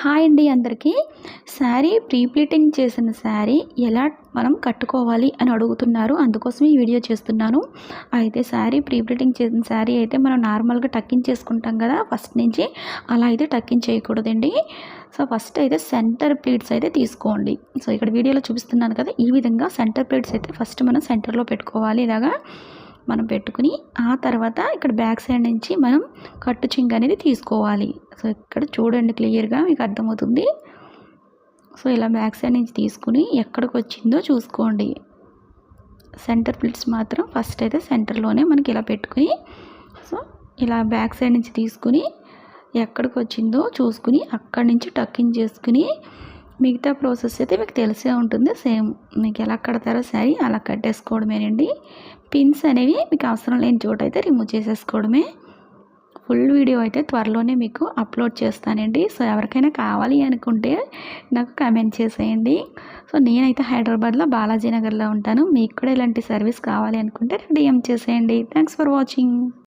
Hi అండి అందరికీ. Sari pre pleating చేసిన శారీ ఎలా మనం కట్టుకోవాలి అని అడుగుతున్నారు. అందుకోసం ఈ వీడియో చేస్తున్నాను. అయితే శారీ ప్రీ ప్లీటింగ్ చేసిన శారీ అయితే మనం నార్మల్గా టక్కింగ్ చేసుకుంటాం కదా ఫస్ట్ నుంచి అలా అయితే టక్కింగ్ చేయకూడదండి. సో ఫస్ట్ అయితే సెంటర్ ప్లేట్స్ అయితే తీసుకోండి. సో ఇక్కడ వీడియోలో చూపిస్తున్నాను కదా ఈ విధంగా సెంటర్ ప్లేట్స్ అయితే ఫస్ట్ మనం సెంటర్లో పెట్టుకోవాలి ఇలాగా. మనం పెట్టుకుని ఆ తర్వాత ఇక్కడ బ్యాక్ సైడ్ నుంచి మనం కట్టు చింగ్ అనేది తీసుకోవాలి. సో ఇక్కడ చూడండి క్లియర్గా మీకు అర్థమవుతుంది. సో ఇలా బ్యాక్ సైడ్ నుంచి తీసుకుని ఎక్కడికి వచ్చిందో చూసుకోండి. సెంటర్ ప్లిట్స్ మాత్రం ఫస్ట్ అయితే సెంటర్లోనే మనకి ఇలా పెట్టుకుని సో ఇలా బ్యాక్ సైడ్ నుంచి తీసుకుని ఎక్కడికి వచ్చిందో చూసుకుని అక్కడి నుంచి టక్కింగ్ చేసుకుని మిగతా ప్రాసెస్ అయితే మీకు తెలిసే ఉంటుంది. సేమ్ మీకు ఎలా కడతారో శారీ అలా కట్టేసుకోవడమేనండి. పిన్స్ అనేవి మీకు అవసరం లేని చోట అయితే రిమూవ్ చేసేసుకోవడమే. ఫుల్ వీడియో అయితే త్వరలోనే మీకు అప్లోడ్ చేస్తానండి. సో ఎవరికైనా కావాలి అనుకుంటే నాకు కమెంట్ చేసేయండి. సో నేనైతే హైదరాబాద్లో బాలాజీ నగర్లో ఉంటాను. మీకు కూడా ఇలాంటి సర్వీస్ కావాలి అనుకుంటే డిఎం చేసేయండి థ్యాంక్స్ ఫర్ వాచింగ్.